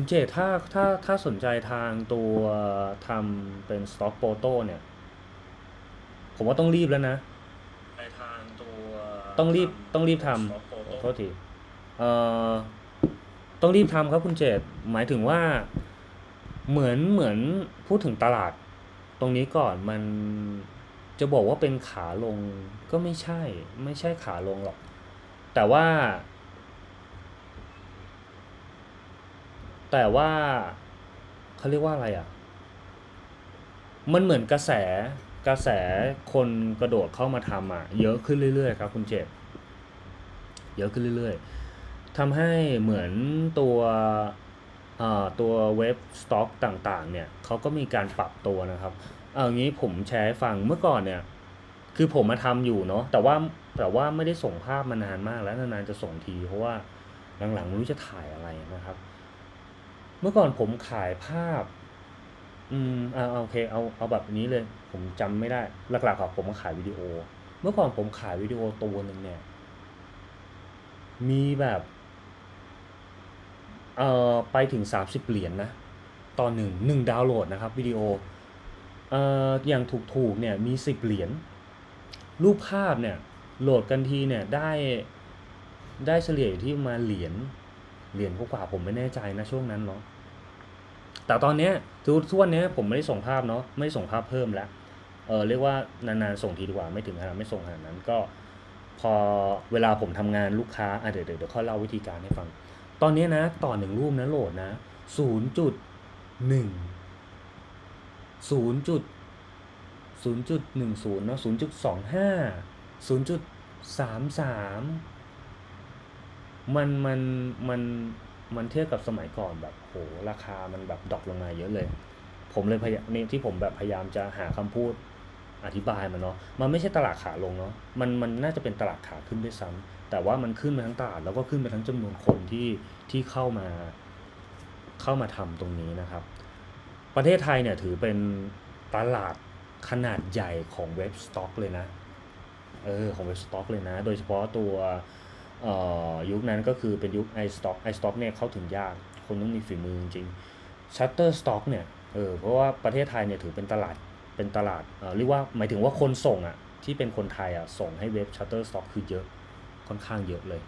คุณเจตถ้าถ้าถ้าสนใจทางตัวทำเป็นสต็อกโ o โต้เนี่ย ผมว่าต้องรีบแล้วนะในทางตัวต้องรีบต้องรีบท Stock ำ Photo ขอโทษทีเอ่อต้องรีบทำครับคุณเจตหมายถึงว่าเหมือนเหมือนพูดถึงตลาด ตรงนี้ก่อนมันจะบอกว่าเป็นขาลงก็ไม่ใช่ ไม่ใช่ขาลงหรอก แต่ว่า แต่ว่าเขาเรียกว่าอะไรอะ มันเหมือนกระแสกระแสคนกระโดดเข้ามาทำอะ เยอะขึ้นเรื่อยๆครับคุณเจตเยอะขึ้นเรื่อยๆทำให้เหมือนตัวตัวเว็บสต็อกต่างๆ เนี่ยเขาก็มีการปรับตัวนะครับ เอางี้ผมแชร์ให้ฟังเมื่อก่อนเนี่ย คือผมมาทำอยู่เนาะแต่ว่าแต่ว่าไม่ได้ส่งภาพมานานมากแล้วนานๆจะส่งที เพราะว่าหลังๆไม่รู้จะถ่ายอะไรนะครับ เมื่อก่อนผมขายภาพ อืมเอาเอาโอเค เอาเอาแบบนี้เลย ผมจำไม่ได้ หลักๆอะผมขายวิดีโอ เมื่อก่อนผมขายวิดีโอตัวหนึ่งเนี่ย มีแบบ เอ่อ ไปถึงสามสิบเหรียญนะต่อหนึ่งหนึ่งดาวน์โหลดนะครับวิดีโอ เอ่อ อย่างถูกๆเนี่ยมีสิบเหรียญ รูปภาพเนี่ย โหลดกันทีเนี่ยได้ได้เฉลี่ยอยู่ที่ประมาณเหรียญ เหรียญกว่าผมไม่แน่ใจนะช่วงนั้นเนาะแต่ตอนเนี้ยทุกทุกวันนี้ผมไม่ได้ส่งภาพเนาะไม่ได้ส่งภาพเพิ่มแล้วเออเรียกว่านานๆส่งทีดีกว่าไม่ถึงขนาดไม่ส่งขนาดนั้นก็ พอเวลาผมทำงานลูกค้าอะเดี๋ยวเดี๋ยวเดี๋ยวค่อยเล่าวิธีการให้ฟัง ตอนนี้นะ ต่อหนึ่งรูปนะโหลดนะศูนย์จุดหนึ่งศูนย์จุดศูนย์จุดหนึ่งศูนย์เนาะศูนย์จุดสองห้าศูนย์จุดสามสาม มันมันมันมันเทียบกับสมัยก่อนแบบโหราคามันแบบดรอปลงมาเยอะเลย ผมเลยพยายามนี่ที่ผมแบบพยายามจะหาคำพูดอธิบายมันเนาะมันไม่ใช่ตลาดขาลงเนาะมันมันน่าจะเป็นตลาดขาขึ้นด้วยซ้ำแต่ว่ามันขึ้นไปทั้งตลาดแล้วก็ขึ้นไปทั้งจำนวนคนที่ที่เข้ามา เข้ามาทำตรงนี้นะครับ ประเทศไทยเนี่ยถือเป็นตลาดขนาดใหญ่ของเว็บสต็อกเลยนะเออของเว็บสต็อกเลยนะ โดยเฉพาะตัว ยุคนั้นก็คือเป็นยุค iStock iStock เนี่ยเข้าถึงยาก คนต้องมีฝีมือจริง Shutterstock เนี่ยเออเพราะว่าประเทศไทยเนี่ยถือเป็นตลาดเป็นตลาดเอ่อเรียกว่าหมายถึงว่าคนส่งอะที่เป็นคนไทยอะส่งให้เว็บ Shutterstock คือเยอะค่อนข้างเยอะเลย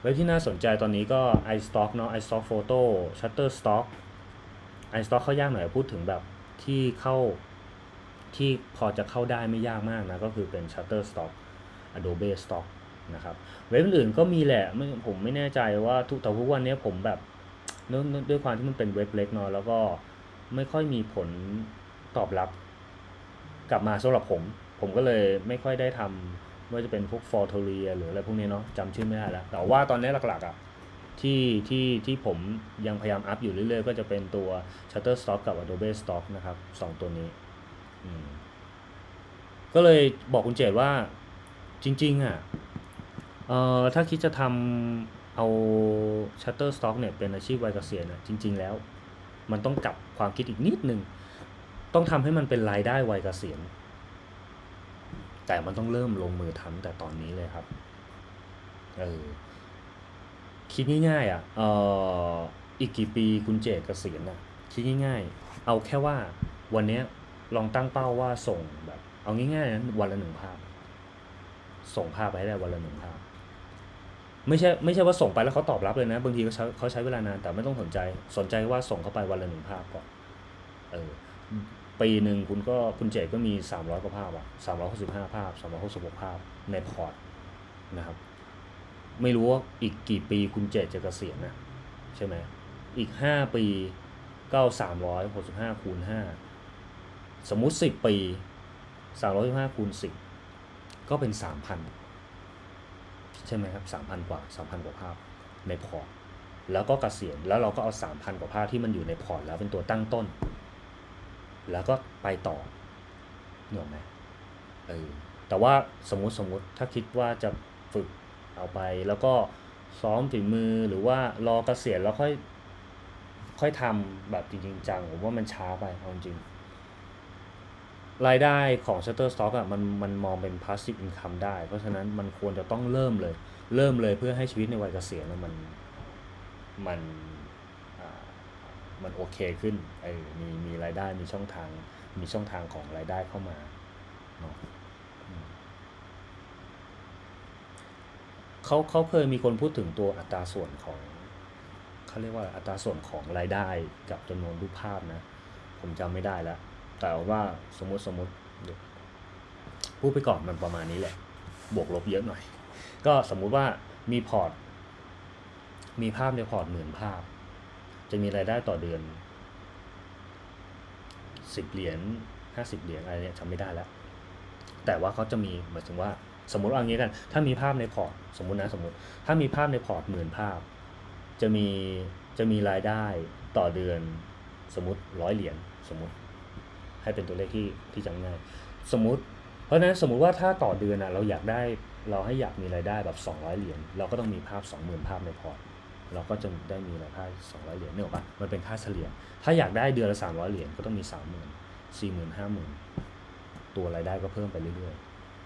เว็บที่น่าสนใจตอนนี้ก็ iStock เนาะ iStock Photo Shutterstock iStock เข้ายากหน่อยพูดถึงแบบที่เข้าที่พอจะเข้าได้ไม่ยากมากนะก็คือเป็น Shutterstock Adobe Stock นะครับเว็บอื่นก็มีแหละไม่ผมไม่แน่ใจว่าทุกแต่ทุกวันนี้ผมแบบด้วยความที่มันเป็นเว็บเล็กเนาะแล้วก็ไม่ค่อยมีผลตอบรับ กลับมาสำหรับผม ผมก็เลยไม่ค่อยได้ทำไม่ว่าจะเป็นพวกฟอร์ทเรียหรืออะไรพวกนี้เนาะจำชื่อไม่ได้แล้ว แต่ว่าตอนนี้หลักๆอะที่ที่ที่ผมยังพยายามอัพอยู่เรื่อยๆ ก็จะเป็นตัว Shutterstock กับ Adobe Stock นะครับสองตัวนี้ ก็เลยบอกคุณเจดว่าจริง ๆอะ เอ่อถ้าคิดจะทำเอา Shutterstock เนี่ยเป็นอาชีพวัยเกษียณน่ะจริง ๆ แล้ว มันต้องกลับความคิดอีกนิดนึง ต้องทำให้มันเป็นรายได้วัยเกษียณแต่มันต้องเริ่มลงมือทำแต่ตอนนี้เลยครับ เออ คิดง่ายๆอะ เอ่ออีกกี่ปีคุณเจดเกษียณอะ คิดง่ายๆ เอาแค่ว่าวันนี้ลองตั้งเป้าว่าส่งแบบ เอาง่ายๆนะวันละหนึ่งภาพ ส่งภาพไปให้ได้วันละหนึ่งภาพ ไม่ใช่ไม่ใช่ว่าส่งไปแล้วเขาตอบรับเลยนะ บางทีเขาใช้เขาใช้เวลานานแต่ไม่ต้องสนใจ สนใจว่าส่งเข้าไปวันละหนึ่งภาพก่อนเออปีหนึ่งคุณก็คุณเจดก็มีสามร้อยกว่าภาพอะสามร้อยหกสิบห้าภาพสามร้อยหกสิบหกภาพในพอร์ตนะครับ ไม่รู้ว่าอีกกี่ปีคุณเจดจะเกษียณนะใช่ไหมอีกห้าปีก็สามร้อยหกสิบห้าคูณห้าสมมุติสิบปีสามร้อยห้าคูณสิบก็เป็นสามพัน ใช่ไหมครับสามพันกว่าสามพันกว่าภาพในพอร์ตแล้วก็เกษียณแล้วเราก็เอาสามพันกว่าภาพที่มันอยู่ในพอร์ตแล้วเป็นตัวตั้งต้น แล้วก็ไปต่อเหนืออกไหมเออแต่ว่าสมมติสมมติถ้าคิดว่าจะฝึกเอาไปแล้วก็ซ้อมฝีมือหรือว่ารอเกษียณแล้วค่อยค่อยทำแบบจริงจังผมว่ามันช้าไปเอาจริง รายได้ของ Shutterstock อะมันมันมองเป็น passive income ได้ เพราะฉะนั้นมันควรจะต้องเริ่มเลย เริ่มเลยเพื่อให้ชีวิตในวัยเกษียณมันมันมันโอเคขึ้นเออมีมีรายได้มีช่องทางมีช่องทางของรายได้เข้ามาเนาะเขาเขาเคยมีคนพูดถึงตัวอัตราส่วนของเขาเรียกว่าอัตราส่วนของรายได้กับจำนวนรูปภาพนะ ผมจำไม่ได้แล้ว แต่ว่าสมมติสมมติเดี๋ยวพูดไปก่อนมันประมาณนี้แหละ บวกลบเยอะหน่อย ก็สมมุติว่ามีพอร์ต มีภาพในพอร์ตหมื่นภาพ จะมีรายได้ต่อเดือนสิบเหรียญห้าสิบเหรียญอะไรเนี่ยจำไม่ได้แล้ว แต่ว่าเขาจะมีหมายถึงว่า สมมติว่าอย่างนี้กัน ถ้ามีภาพในพอร์ต สมมตินะสมมติ ถ้ามีภาพในพอร์ตหมื่นภาพ จะมีจะมีรายได้ต่อเดือน สมมติร้อยเหรียญสมมติ ให้เป็นตัวเลขที่ที่จำง่าย สมมติ เพราะฉะนั้นสมมุติว่าถ้าต่อเดือนอะเราอยากได้เราให้อยากมีรายได้แบบ 200 เหรียญเราก็ต้องมีภาพ 20,000 ภาพในพอร์ตเราก็จะได้มีรายได้200 เหรียญเนี่ยหรอปะมันเป็นค่าเฉลี่ย ถ้าอยากได้เดือนละ 300 เหรียญก็ต้องมี 30,000 40,000 50,000 ตัวรายได้ก็เพิ่มไปเรื่อย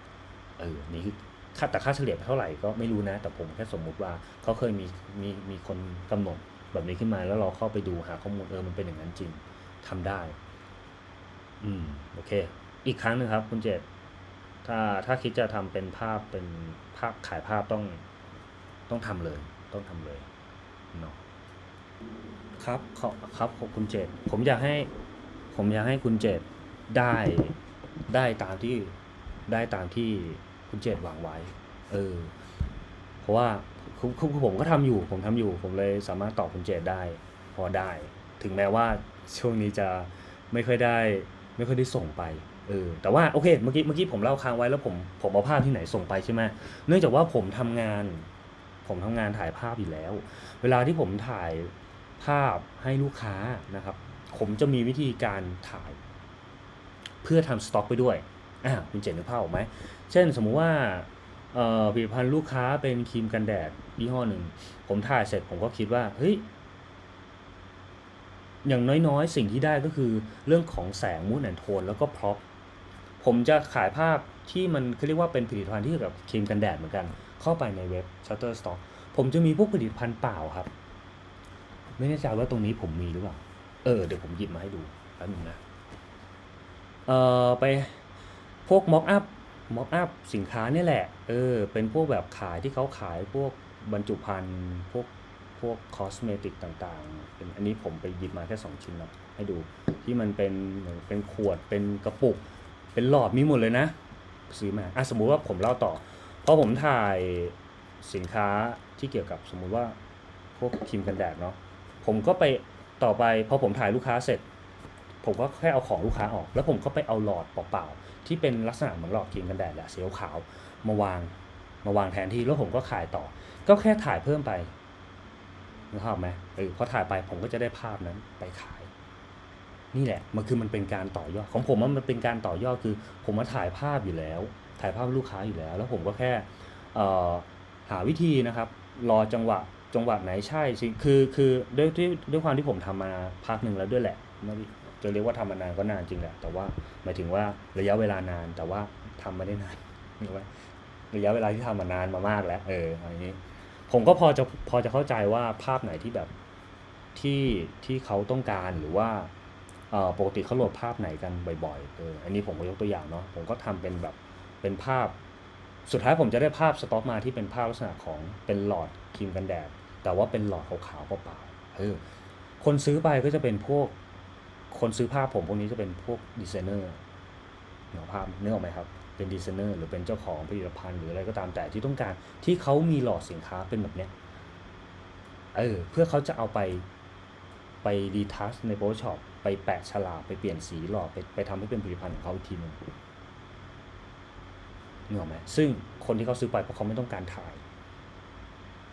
ๆเออนี่คือค่าแต่ค่าเฉลี่ยเท่าไหร่ก็ไม่รู้นะ แต่ผมแค่สมมุติว่าเขาเคยมีมีมีคนกำหนดแบบนี้ขึ้นมาแล้วเราเข้าไปดูหาข้อมูลเออมันเป็นอย่างนั้นจริงทำได้ อืมโอเค อีกครั้งหนึ่งครับ คุณเจตถ้าถ้าคิดจะทำเป็นภาพเป็นภาพขายภาพต้องต้องทำเลย ต้องทำเลยเนาะครับขอครับขอบคุณเจตผมอยากให้ ผมอยากให้คุณเจตได้ได้ตามที่ได้ตามที่คุณเจตวางไว้ เออ เพราะว่าคือคือคือผมก็ทำอยู่ ผมทำอยู่ ผมเลยสามารถตอบคุณเจตได้ พอได้ ถึงแม้ว่าช่วงนี้จะไม่ค่อยได้ ไม่ค่อยได้ส่งไปเออแต่ว่าโอเคเมื่อกี้เมื่อกี้ผมเล่าค้างไว้แล้วผมผมเอาภาพที่ไหนส่งไปใช่ไหมเนื่องจากว่าผมทำงาน ผมทำงานถ่ายภาพอยู่แล้ว เวลาที่ผมถ่ายภาพให้ลูกค้านะครับ ผมจะมีวิธีการถ่าย เพื่อทำสต็อกไปด้วยอ่าคุณเจนนึกภาพออกไหมเช่นสมมุติว่าผลิตภัณฑ์ลูกค้าเป็นครีมกันแดดยี่ห้อหนึ่ง ผมถ่ายเสร็จผมก็คิดว่าเฮ้ย อย่างน้อยๆ สิ่งที่ได้ก็คือเรื่องของแสงมูดแอนโทนแล้วก็พร็อพผมจะขายภาพที่มันเขาเรียกว่าเป็นผลิตภัณฑ์ที่เกี่ยวกับครีมกันแดดเหมือนกัน เข้าไปในเว็บ Shutterstock ผมจะมีพวกผลิตภัณฑ์เปล่าครับ ไม่แน่ใจว่าตรงนี้ผมมีหรือเปล่า เออ เดี๋ยวผมหยิบมาให้ดูแป๊บนึงนะ เอ่อ ไปพวกม็อกอัพม็อกอัพสินค้านี่แหละ เออ เป็นพวกแบบขายที่เขาขายพวกบรรจุภัณฑ์พวก พวกคอสเมติกต่างๆเป็นอันนี้ผมไปหยิบมาแค่ 2 ชิ้นนะให้ดูที่มันเป็นเหมือนเป็นขวดเป็นกระปุก เป็นหลอดมีหมดเลยนะ ซื้อมาอะสมมุติว่าผมเล่าต่อพอผมถ่ายสินค้าที่เกี่ยวกับสมมุติว่าพวกครีมกันแดดเนาะผมก็ไปต่อไปพอผมถ่ายลูกค้าเสร็จ ผมก็แค่เอาของลูกค้าออก แล้วผมก็ไปเอาหลอดเปล่าๆที่เป็นลักษณะเหมือนหลอดครีมกันแดดแหละสีขาวมาวางมาวางแทนที่แล้วผมก็ขายต่อ ก็แค่ถ่ายเพิ่มไป นึกภาพไหมเออพอถ่ายไปผมก็จะได้ภาพนั้นไปขาย นี่แหละมันคือมันเป็นการต่อยอดของผมว่ามันเป็นการต่อยอดคือ ผมมาถ่ายภาพอยู่แล้ว ถ่ายภาพลูกค้าอยู่แล้ว แล้วผมก็แค่เอ่อหาวิธีนะครับ รอจังหวะจังหวะไหนใช่สิคือคือด้วยด้วยด้วยความที่ผมทำมาพักหนึ่งแล้วด้วยแหละไม่จะเรียกว่าทำมานานก็นานจริงแหละ แต่ว่าหมายถึงว่าระยะเวลานานแต่ว่าทำไม่ได้นานนึกว่าระยะเวลาที่ทำมานานมามากแล้ว เอออะไรอย่างนี้ ผมก็พอจะพอจะเข้าใจว่าภาพไหนที่แบบที่ที่เขาต้องการหรือว่าปกติเขาโหลดภาพไหนกันบ่อยๆเอออันนี้ผมก็ยกตัวอย่างเนาะผมก็ทำเป็นแบบเป็นภาพ สุดท้ายผมจะได้ภาพสต็อกมาที่เป็นภาพลักษณะของเป็นหลอดครีมกันแดดแต่ว่าเป็นหลอดขาวๆเปล่าๆเออคนซื้อไปก็จะเป็นพวก คนซื้อภาพผมพวกนี้จะเป็นพวกดีไซเนอร์เนาะภาพเนึกออกไหมครับ เป็นดีไซเนอร์หรือเป็นเจ้าของผลิตภัณฑ์หรืออะไรก็ตามแต่ที่ต้องการที่เขามีหลอดสินค้าเป็นแบบเนี้ยเออเพื่อเขาจะเอาไปไปดีทัชใน Photoshop ไปแปะฉลากไปเปลี่ยนสีหลอดไปไปทำให้เป็นผลิตภัณฑ์ของเขาอีกทีหนึงนึกออกไหมซึ่งคนที่เขาซื้อไปเพราะเขาไม่ต้องการถ่าย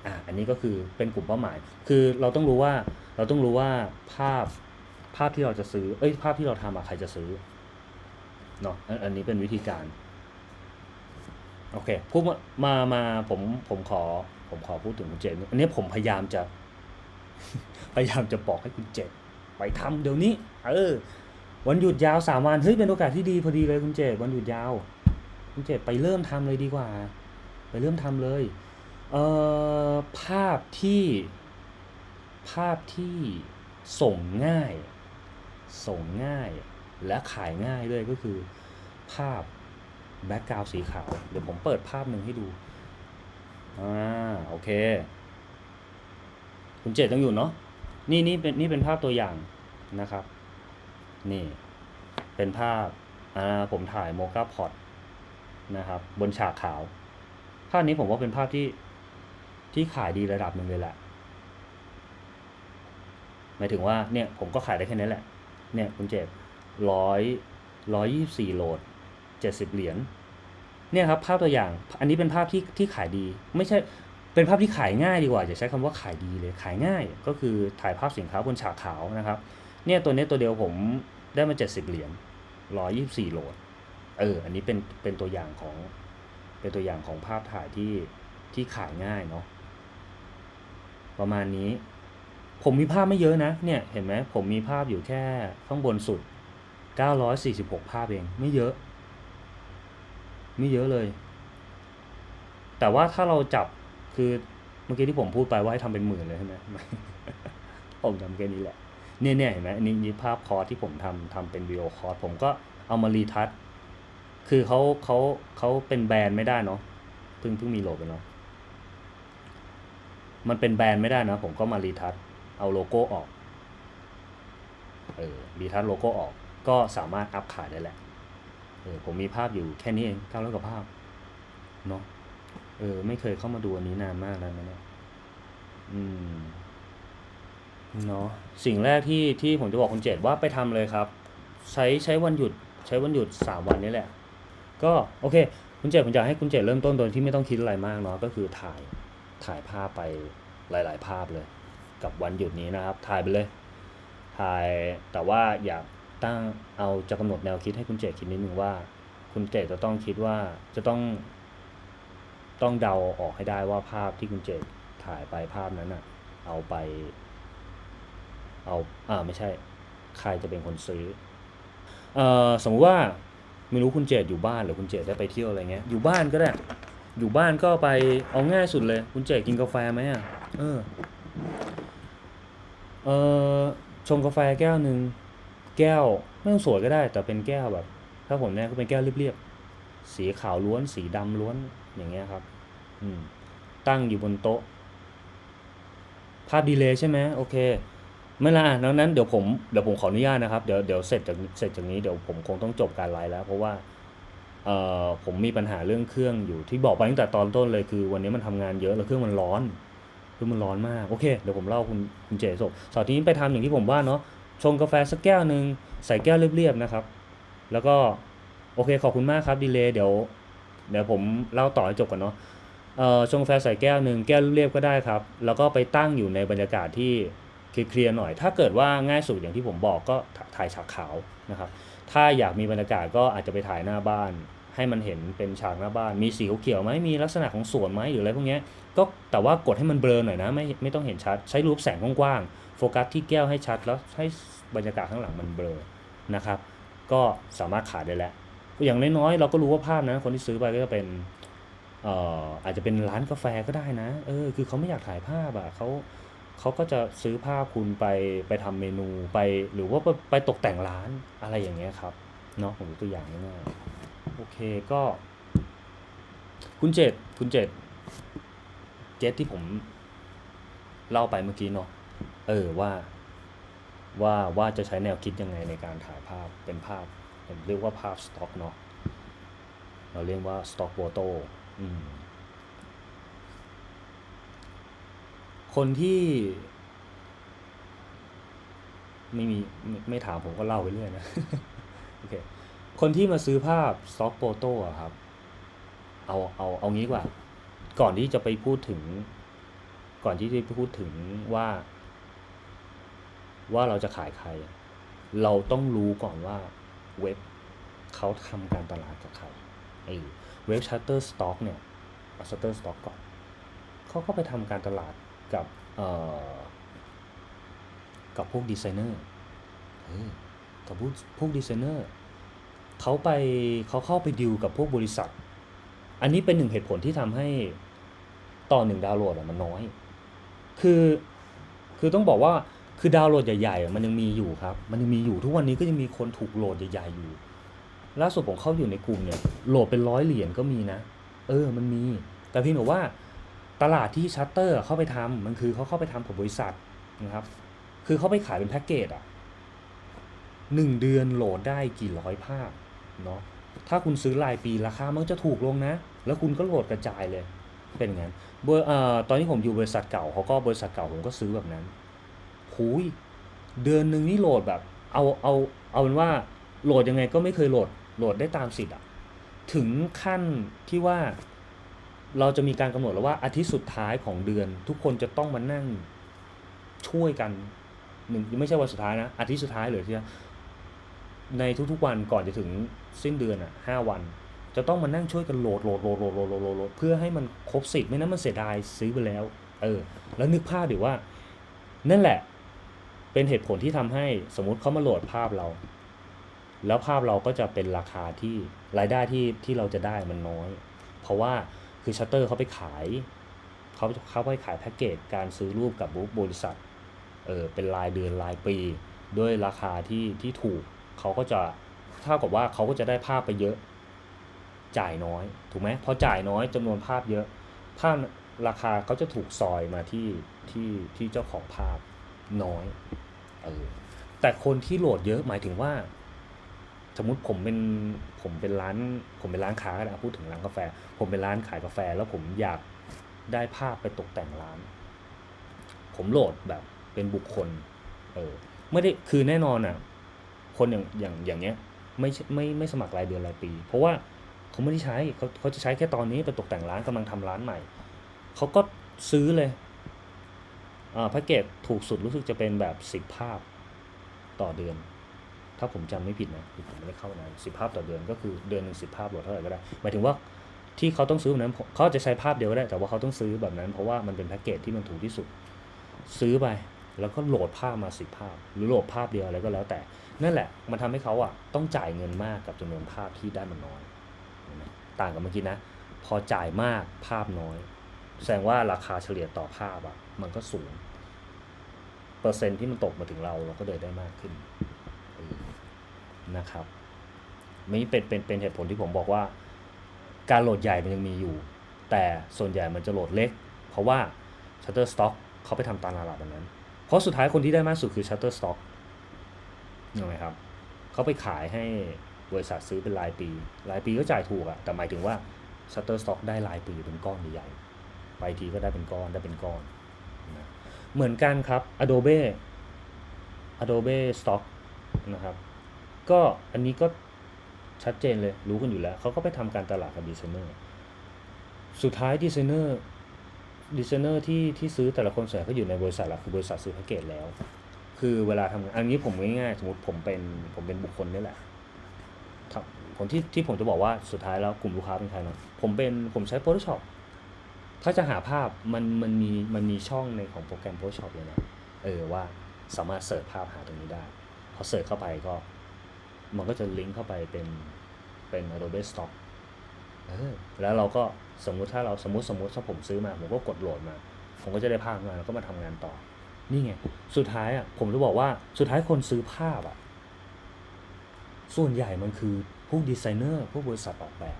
อ่าอันนี้ก็คือเป็นกลุ่มเป้าหมาย คือเราต้องรู้ว่าเราต้องรู้ว่าภาพภาพที่เราจะซื้อ เอ้ยภาพที่เราทำอะใครจะซื้อเนาะอันนี้เป็นวิธีการ โอเคพูดมามาผมผมขอ ผมขอพูดถึงคุณเจนอันนี้ผมพยายามจะ พยายามจะบอกให้คุณเจนไปทำเดี๋ยวนี้ เออ วันหยุดยาวสามวันเฮ้ยเป็นโอกาสที่ดีพอดีเลยคุณเจตวันหยุดยาว คุณเจตไปเริ่มทำเลยดีกว่า ไปเริ่มทำเลย เอ่อภาพที่ ภาพที่ส่งง่าย ส่งง่าย และขายง่ายด้วยก็คือ ภาพ แบ็กกราวสีขาว เดี๋ยวผมเปิดภาพหนึ่งให้ดู อ่า โอเค คุณเจตยังอยู่เนาะ นี่นี่เป็นนี่เป็นภาพตัวอย่างนะครับ นี่ เป็นภาพ อ่า ผมถ่ายโมกาพอดนะครับ บนฉากขาว ภาพนี้ผมว่าเป็นภาพที่ที่ขายดีระดับหนึ่งเลยแหละ หมายถึงว่าเนี่ยผมก็ขายได้แค่นี้แหละ เนี่ยคุณเจตร้อยร้อยยี่สี่โหลด เจ็ดสิบเหรียญเนี่ยครับภาพตัวอย่างอันนี้เป็นภาพที่ที่ขายดี ไม่ใช่เป็นภาพที่ขายง่ายดีกว่าอย่าใช้คำว่าขายดีเลยขายง่าย ก็คือถ่ายภาพสินค้าบนฉากขาวนะครับเนี่ยตัวนี้ตัวเดียวผมได้มาเจ็ดสิบเหรียญร้อยยี่สี่โหลดเอออันนี้เป็นเป็นตัวอย่างของเป็นตัวอย่างของภาพถ่ายที่ที่ขายง่ายเนาะประมาณนี้ ผมมีภาพไม่เยอะนะเนี่ยเห็นไหมผมมีภาพอยู่แค่ข้างบนสุด 946 ภาพเองไม่เยอะ ไม่เยอะเลย แต่ว่าถ้าเราจับคือเมื่อกี้ที่ผมพูดไปว่าให้ทำเป็นหมื่นเลยใช่ไหมผมทำแค่นี้แหละเนี่ยเนี่ยเห็นไหมอันนี้นี่ภาพคอร์สที่ผมทำทำเป็นวิดีโอคอร์สผมก็เอามารีทัชคือเขาเขาเขาเป็นแบรนด์ไม่ได้เนาะเพิ่งเพิ่งมีโหลดไปเนาะมันเป็นแบรนด์ไม่ได้นะผมก็มารีทัชเอาโลโก้ออกเออรีทัชโลโก้ออกก็สามารถอัพขายได้แหละ ออผมมีภาพอยู่แค่นี้เองเก้าร้อยกว่าภาพเนาะเออ ไม่เคยเข้ามาดูอันนี้นานมากแล้วนะเนี่ยอืมเนาะสิ่งแรกที่ที่ผมจะบอกคุณเจตว่าไปทำเลยครับ ใช้ใช้วันหยุด ใช้วันหยุดสามวันนี้แหละ ก็โอเค คุณเจตผมอยากให้คุณเจตเริ่มต้นโดยที่ไม่ต้องคิดอะไรมากเนาะก็คือถ่ายถ่ายภาพไปหลาย ๆ ภาพเลย กับวันหยุดนี้นะครับ ถ่ายไปเลย ถ่ายแต่ว่าอยาก ตั้งเอาจะกำหนดแนวคิดให้คุณเจตคิดนิดนึงว่า คุณเจตจะต้องคิดว่าจะต้อง ต้องเดาออกให้ได้ว่าภาพที่คุณเจตถ่ายไปภาพนั้นน่ะเอาไป เอาอ่าไม่ใช่ ใครจะเป็นคนซื้อเอ่อสมมติว่าไม่รู้คุณเจตอยู่บ้านหรือคุณเจตได้ไปเที่ยวอะไรเงี้ยอยู่บ้านก็ได้อยู่บ้านก็ไปเอาง่ายสุดเลย คุณเจตกินกาแฟไหมอะเออเออชงกาแฟแก้วหนึ่ง แก้วไม่ต้องสวยก็ได้ แต่เป็นแก้วแบบ ถ้าผมเนี่ยก็เป็นแก้วเรียบๆสีขาวล้วนสีดำล้วนอย่างเงี้ยครับ อืมตั้งอยู่บนโต๊ะ ภาพดีเลยใช่ไหมโอเคไม่ละดังนั้นเดี๋ยวผมเดี๋ยวผมขออนุญาตนะครับเดี๋ยวเดี๋ยวเสร็จจากเสร็จจากนี้เดี๋ยวผมคงต้องจบการไลฟ์แล้ว เพราะว่าเอ่อผมมีปัญหาเรื่องเครื่องอยู่ที่บอกไปตั้งแต่ตอนต้นเลยคือ วันนี้มันทำงานเยอะแล้วเครื่องมันร้อนเครื่องมันร้อนมากโอเคเดี๋ยวผมเล่าคุณคุณเจสบสาวทีนี้ไปทำอย่างที่ผมว่าเนาะ ชงกาแฟสักแก้วหนึ่งใส่แก้วเรียบๆนะครับ แล้วก็โอเคขอบคุณมากครับดีเลยเดี๋ยวเดี๋ยวผมเล่าต่อให้จบก่อนเนาะเอ่อชงกาแฟใส่แก้วหนึ่งแก้วเรียบๆก็ได้ครับ แล้วก็ไปตั้งอยู่ในบรรยากาศที่เคลียร์ๆหน่อย ถ้าเกิดว่าง่ายสุดอย่างที่ผมบอกก็ถ่ายฉากขาวนะครับ ถ้าอยากมีบรรยากาศก็อาจจะไปถ่ายหน้าบ้าน ให้มันเห็นเป็นฉากหน้าบ้าน มีสีเขียวไหมมีลักษณะของสวนไหมหรืออะไรพวกนี้ก็แต่ว่ากดให้มันเบลอหน่อยนะไม่ไม่ต้องเห็นชัด ใช้รูปแสงกว้างๆ โฟกัสที่แก้วให้ชัดแล้วให้บรรยากาศข้างหลังมันเบลอนะครับ ก็สามารถขายได้แล้ว อย่างน้อยๆ เราก็รู้ว่าภาพนะคนที่ซื้อไปก็จะเป็นเอ่ออาจจะเป็นร้านกาแฟก็ได้นะ เออ คือเขาไม่อยากถ่ายภาพอะเขาเขาก็จะซื้อภาพคุณไปไปทำเมนูไป หรือว่าไปไปตกแต่งร้านอะไรอย่างเงี้ยครับ เนาะผมยกตัวอย่างง่ายๆโอเคก็ คุณเจตคุณเจตเจตที่ผมเล่าไปเมื่อกี้เนาะ เออว่าว่าว่าจะใช้แนวคิดยังไงในการถ่ายภาพเป็นภาพเรียกว่าภาพสต็อกเนาะเราเรียกว่าสต็อกโฟโต้คนที่ไม่มีไม่ไม่ถามผมก็เล่าไปเรื่อยนะโอเคคนที่มาซื้อภาพสต็อกโฟโต้ครับ เอาเอาเอางี้กว่า ก่อนที่จะไปพูดถึง ก่อนที่จะไปพูดถึงว่า ว่าเราจะขายใคร เราต้องรู้ก่อนว่าเว็บเขาทำการตลาดกับใครไอ้เว็บ Shutterstock เนี่ยเอา Shutterstock ก่อนเขาก็ไปทำการตลาดกับเอ่อกับพวกดีไซเนอร์กับพวกพวกดีไซเนอร์เขาไปเขาเข้าไปดิวกับพวกบริษัท อันนี้เป็นหนึ่งเหตุผลที่ทำให้ต่อหนึ่งดาวโหลดมันน้อย คือ คือต้องบอกว่า คือดาวน์โหลดใหญ่ๆ มันยังมีอยู่ครับ มันยังมีอยู่ทุกวันนี้ก็ยังมีคนถูกโหลดใหญ่ ๆ อยู่ ล่าสุดผมเข้าอยู่ในกลุ่มเนี่ย โหลดเป็นร้อยเหรียญก็มีนะ เออ มันมี แต่เพียงแต่ว่าตลาดที่ชัตเตอร์เข้าไปทำมันคือเขาเข้าไปทำกับบริษัทนะครับ คือเขาไปขายเป็นแพ็กเกจอะหนึ่งเดือนโหลดได้กี่ร้อยภาพเนาะ ถ้าคุณซื้อรายปีราคามันจะถูกลงนะ แล้วคุณก็โหลดกระจายเลย เป็นงั้นเบอร์ตอนนี้ผมอยู่บริษัทเก่าเขาก็บริษัทเก่าผมก็ซื้อแบบนั้น หูยเดือนหนึ่งนี่โหลดแบบ เอาเอาเอาเป็นว่าโหลดยังไงก็ไม่เคยโหลดโหลดได้ตามสิทธิ์อะถึงขั้นที่ว่าเราจะมีการกำหนดแล้วว่าอาทิตย์สุดท้ายของเดือน ทุกคนจะต้องมานั่งช่วยกันหนึ่งไม่ใช่วันสุดท้ายนะอาทิตย์สุดท้ายเลยที่ในทุกๆวันก่อนจะถึงสิ้นเดือนอะห้าวัน จะต้องมานั่งช่วยกันโหลดโหลดโหลดโหลดโหลดโหลดเพื่อให้มันครบสิทธิ์ไม่นั้นมันเสียดายซื้อไปแล้ว เออ แล้วนึกภาพดิว่า นั่นแหละ เป็นเหตุผลที่ทำให้สมมติเขามาโหลดภาพเรา แล้วภาพเราก็จะเป็นราคาที่รายได้ที่ที่เราจะได้มันน้อย เพราะว่าคือชัตเตอร์เขาไปขายเขาเขาไปขายแพ็กเกจการซื้อรูปกับบริษัทเออเป็นรายเดือนรายปี ด้วยราคาที่ที่ถูกเขาก็จะเท่ากับว่าเขาก็จะได้ภาพไปเยอะ จ่ายน้อยถูกไหมพอจ่ายน้อยจำนวนภาพเยอะภาพราคาเขาจะถูกซอยมาที่ที่ที่เจ้าของภาพ น้อยเออแต่คนที่โหลดเยอะหมายถึงว่า สมมติผมเป็นผมเป็นร้าน ผมเป็นร้านค้าก็ได้พูดถึงร้านกาแฟ ผมเป็นร้านขายกาแฟ แล้วผมอยากได้ภาพไปตกแต่งร้าน ผมโหลดแบบเป็นบุคคล เออไม่ได้คือแน่นอนอะ คนอย่างอย่างอย่างเงี้ยไม่ไม่ไม่สมัครรายเดือนรายปี เพราะว่าเขาไม่ได้ใช้เขาเขาจะใช้แค่ตอนนี้ไปตกแต่งร้านกำลังทำร้านใหม่เขาก็ซื้อเลย แพ็กเกจถูกสุดรู้สึกจะเป็นแบบสิบภาพต่อเดือน ถ้าผมจำไม่ผิดนะผมไม่ได้เข้านานสิบภาพต่อเดือนก็คือเดือนหนึ่งสิบภาพโหลดเท่าไหร่ก็ได้หมายถึงว่าที่เขาต้องซื้อแบบนั้นเขาจะใช้ภาพเดียวก็ได้แต่ว่าเขาต้องซื้อแบบนั้น เพราะว่ามันเป็นแพ็กเกจที่มันถูกที่สุด ซื้อไปแล้วก็โหลดภาพมาสิบภาพ หรือโหลดภาพเดียวอะไรก็แล้วแต่ นั่นแหละมันทำให้เขาอะต้องจ่ายเงินมากกับจำนวนภาพที่ได้มันน้อย ต่างกับเมื่อกี้นะ พอจ่ายมากภาพน้อย แสดงว่าราคาเฉลี่ยต่อภาพอะมันก็สูง เปอร์เซ็นต์ที่มันตกมาถึงเราเราก็เลยได้มากขึ้นนะครับนี่เป็นเป็นเป็นเหตุผลที่ผมบอกว่า การโหลดใหญ่มันยังมีอยู่ แต่ส่วนใหญ่มันจะโหลดเล็ก เพราะว่า Shutterstock เขาไปทำตามตลาดแบบนั้น เพราะสุดท้ายคนที่ได้มากสุดคือ Shutterstock นึกไหมครับเขาไปขายให้บริษัทซื้อเป็นรายปี รายปีก็จ่ายถูกอะแต่หมายถึงว่า Shutterstock ได้รายปีเป็นก้อนใหญ่ ไปทีก็ได้เป็นก้อนได้เป็นก้อนนะเหมือนกันครับ Adobe Adobe Stock นะครับ ก็อันนี้ก็ชัดเจนเลยรู้กันอยู่แล้ว เขาก็ไปทำการตลาดกับดีไซเนอร์สุดท้ายดีไซเนอร์ดีไซเนอร์ที่ที่ซื้อแต่ละคนส่วนใหญ่ก็อยู่ในบริษัทละคือบริษัทซื้อแพ็กเกจแล้ว คือเวลาทำงานอันนี้ผมง่ายๆสมมติผมเป็นผมเป็นบุคคลนี่แหละครับผมที่ที่ผมจะบอกว่าสุดท้ายแล้วกลุ่มลูกค้าเป็นใครเนาะผมเป็นผมใช้ Photoshop ถ้าจะหาภาพมันมันมีมันมีช่องในของโปรแกรม Photoshop เลยนะเออว่าสามารถเสิร์ชภาพหาตรงนี้ได้ พอเสิร์ชเข้าไปก็ มันก็จะลิงก์เข้าไปเป็นเป็น Adobe Stock เออแล้วเราก็สมมุติถ้าเราสมมติสมมติถ้าผมซื้อมา ผมก็กดโหลดมา ผมก็จะได้ภาพมาแล้วก็มาทำงานต่อ นี่ไง สุดท้ายอะผมจะบอกว่าสุดท้ายคนซื้อภาพอะ ส่วนใหญ่มันคือพวกดีไซเนอร์พวกบริษัทออกแบบ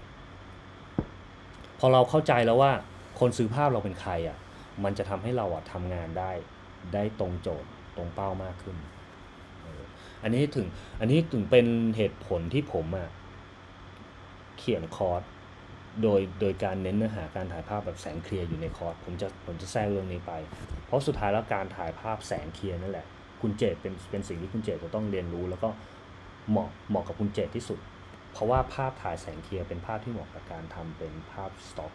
พอเราเข้าใจแล้วว่า คนซื้อภาพเราเป็นใครอะมันจะทำให้เราอะทำงานได้ได้ตรงโจทย์ตรงเป้ามากขึ้น อันนี้ถึงอันนี้ถึงเป็นเหตุผลที่ผมอะเขียนคอร์สโดยโดยการเน้นเนื้อหาการถ่ายภาพแบบแสงเคลียร์อยู่ในคอร์สผมจะผมจะแทรกเรื่องนี้ไป เพราะสุดท้ายแล้วการถ่ายภาพแสงเคลียร์นั่นแหละ คุณเจตเป็นเป็นสิ่งที่คุณเจตจะต้องเรียนรู้ แล้วก็เหมาะเหมาะกับคุณเจตที่สุด เพราะว่าภาพถ่ายแสงเคลียร์เป็นภาพที่เหมาะกับการทำเป็นภาพสต็อก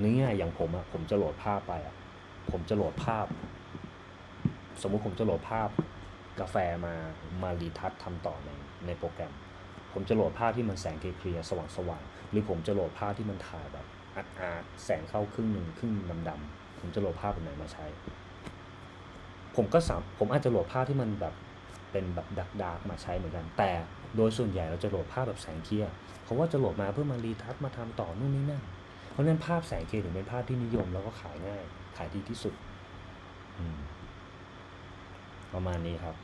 เนี่ง่ายอย่างผมอะผมจะโหลดภาพไปอะผมจะโหลดภาพ สมมุติผมจะโหลดภาพกาแฟมามารีทัชทำต่อในในโปรแกรม ผมจะโหลดภาพที่มันแสงเคลียร์ๆสว่างหรือผมจะโหลดภาพที่มันถ่ายแบบอาร์ตอาร์ตแสงเข้าครึ่งหนึ่งครึ่งดำๆผมจะโหลดภาพแบบไหนมาใช้ ผมก็สามผมอาจจะโหลดภาพที่มันแบบเป็นแบบดักดาร์กมาใช้เหมือนกัน แต่โดยส่วนใหญ่เราจะโหลดภาพแบบแสงเคลียร์เพราะว่าจะโหลดมาเพื่อมารีทัชมาทำต่อนู่นนี่นั่น เพราะฉะนั้นภาพแสงเคถึงเป็นภาพที่นิยมแล้วก็ขายง่าย ขายดีที่สุดประมาณนี้ครับ